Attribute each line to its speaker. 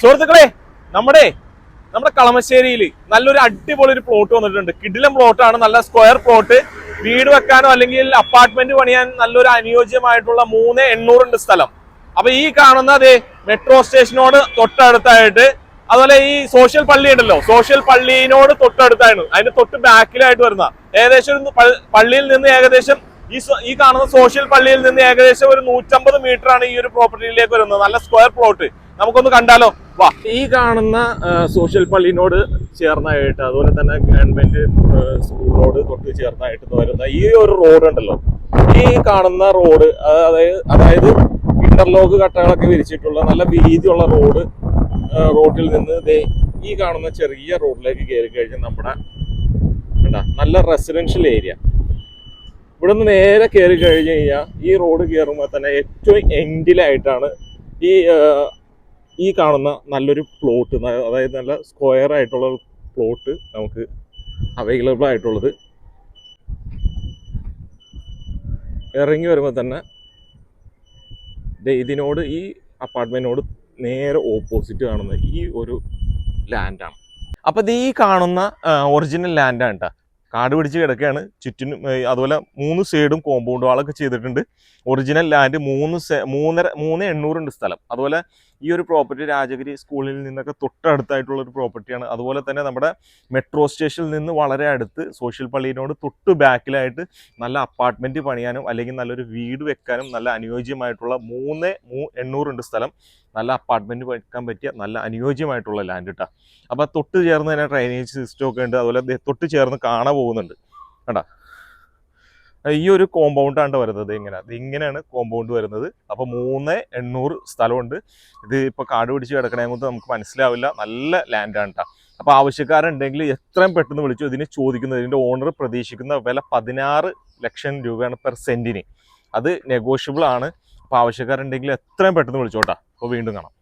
Speaker 1: സുഹൃത്തുക്കളെ നമ്മുടെ നമ്മുടെ കളമശ്ശേരിയിൽ നല്ലൊരു അടിപൊളി ഒരു പ്ലോട്ട് വന്നിട്ടുണ്ട് കിടിലം പ്ലോട്ടാണ് നല്ല സ്ക്വയർ പ്ലോട്ട് വീട് വെക്കാനോ അല്ലെങ്കിൽ അപ്പാർട്ട്മെന്റ് പണിയാൻ നല്ലൊരു അനുയോജ്യമായിട്ടുള്ള മൂന്ന് എണ്ണൂറുണ്ട് സ്ഥലം. അപ്പൊ ഈ കാണുന്ന അതെ മെട്രോ സ്റ്റേഷനോട് തൊട്ടടുത്തായിട്ട് അതുപോലെ ഈ സോഷ്യൽ പള്ളി ഉണ്ടല്ലോ. സോഷ്യൽ പള്ളിയിനോട് തൊട്ടടുത്തായിരുന്നു. അതിന്റെ തൊട്ട് ബാക്കിലായിട്ട് വരുന്ന ഏകദേശം ഒരു പള്ളിയിൽ നിന്ന് ഏകദേശം ഈ ഈ കാണുന്ന സോഷ്യൽ പള്ളിയിൽ നിന്ന് ഏകദേശം ഒരു നൂറ്റമ്പത് മീറ്റർ ആണ് ഈ ഒരു പ്രോപ്പർട്ടിയിലേക്ക് വരുന്നത്. നല്ല സ്ക്വയർ പ്ലോട്ട് നമുക്കൊന്ന് കണ്ടാലോ? ഈ കാണുന്ന സോഷ്യൽ പള്ളിനോട് ചേർന്നായിട്ട് അതുപോലെ തന്നെ ഗവൺമെന്റ് സ്കൂളിനോട് തൊട്ട് ചേർന്നായിട്ട് വരുന്ന ഈ ഒരു റോഡ് ഉണ്ടല്ലോ. ഈ കാണുന്ന റോഡ് അതായത് അതായത് ഇന്റർലോക്ക് കട്ടകളൊക്കെ വിരിച്ചിട്ടുള്ള നല്ല വീതിയുള്ള റോഡ് റോഡിൽ നിന്ന് ഈ കാണുന്ന ചെറിയ റോഡിലേക്ക് കയറി കഴിഞ്ഞാൽ നമ്മുടെ കണ്ടാ നല്ല റെസിഡൻഷ്യൽ ഏരിയ ഇവിടെ നിന്ന് നേരെ കയറി കഴിഞ്ഞ് കഴിഞ്ഞാൽ ഈ റോഡ് കയറുമ്പോൾ തന്നെ ഏറ്റവും എൻഡിലായിട്ടാണ് ഈ ഈ കാണുന്ന നല്ലൊരു പ്ലോട്ട് അതായത് നല്ല സ്ക്വയർ ആയിട്ടുള്ള പ്ലോട്ട് നമുക്ക് അവൈലബിൾ ആയിട്ടുള്ളത്. ഇറങ്ങി വരുമ്പോൾ തന്നെ ഇതിനോട് ഈ അപ്പാർട്ട്മെന്റിനോട് നേരെ ഓപ്പോസിറ്റ് കാണുന്ന ഈ ഒരു ലാൻഡാണ് അപ്പോൾ ഇത് ഈ കാണുന്ന ഒറിജിനൽ ലാൻഡാണ് കേട്ടോ കാട് പിടിച്ച് കിടക്കുകയാണ്. ചുറ്റിനും അതുപോലെ മൂന്ന് സൈഡും കോമ്പൗണ്ട് വാളൊക്കെ ചെയ്തിട്ടുണ്ട്. ഒറിജിനൽ ലാൻഡ് മൂന്ന് മൂന്നര മൂന്ന് എണ്ണൂറുണ്ട് സ്ഥലം. അതുപോലെ ഈ ഒരു പ്രോപ്പർട്ടി രാജഗിരി സ്കൂളിൽ നിന്നൊക്കെ തൊട്ടടുത്തായിട്ടുള്ള ഒരു പ്രോപ്പർട്ടിയാണ് അതുപോലെ തന്നെ നമ്മുടെ മെട്രോ സ്റ്റേഷനിൽ നിന്ന് വളരെ അടുത്ത് സോഷ്യൽ പള്ളിയിനോട് തൊട്ട് ബാക്കിലായിട്ട് നല്ല അപ്പാർട്ട്മെന്റ് പണിയാനും അല്ലെങ്കിൽ നല്ലൊരു വീട് വെക്കാനും നല്ല അനുയോജ്യമായിട്ടുള്ള മൂന്ന് മൂ എണ്ണൂറുണ്ട് സ്ഥലം. നല്ല അപ്പാർട്ട്മെന്റ് വെക്കാൻ പറ്റിയ നല്ല അനുയോജ്യമായിട്ടുള്ള ലാൻഡ് കിട്ടാ അപ്പോൾ തൊട്ട് ചേർന്ന് തന്നെ ഡ്രൈനേജ് സിസ്റ്റം ഒക്കെ ഉണ്ട്. അതുപോലെ തൊട്ട് ചേർന്ന് കാണാൻ പോകുന്നുണ്ട്. കേട്ടാ ഈ ഒരു കോമ്പൗണ്ടാണ് വരുന്നത്. ഇങ്ങനെ. ഇത് ഇങ്ങനെയാണ് കോമ്പൗണ്ട് വരുന്നത്. അപ്പോൾ മൂന്ന് എണ്ണൂറ് സ്ഥലമുണ്ട്. ഇത് ഇപ്പോൾ കാട് പിടിച്ച് കിടക്കണേ കൊണ്ട് നമുക്ക് മനസ്സിലാവില്ല. നല്ല ലാൻഡാണ് കേട്ടോ അപ്പോൾ ആവശ്യക്കാരുണ്ടെങ്കിൽ എത്രയും പെട്ടെന്ന് വിളിച്ചു ഇതിന് ചോദിക്കുന്നത് ഇതിന്റെ ഓണർ പ്രതീക്ഷിക്കുന്ന വില പതിനാറ് ലക്ഷം രൂപയാണ് പെർ സെന്റിന് അത് നെഗോഷ്യബിൾ ആണ്. അപ്പൊ ആവശ്യക്കാരുണ്ടെങ്കിൽ എത്രയും പെട്ടെന്ന് വിളിച്ചോട്ടാ. അപ്പോൾ വീണ്ടും കാണാം.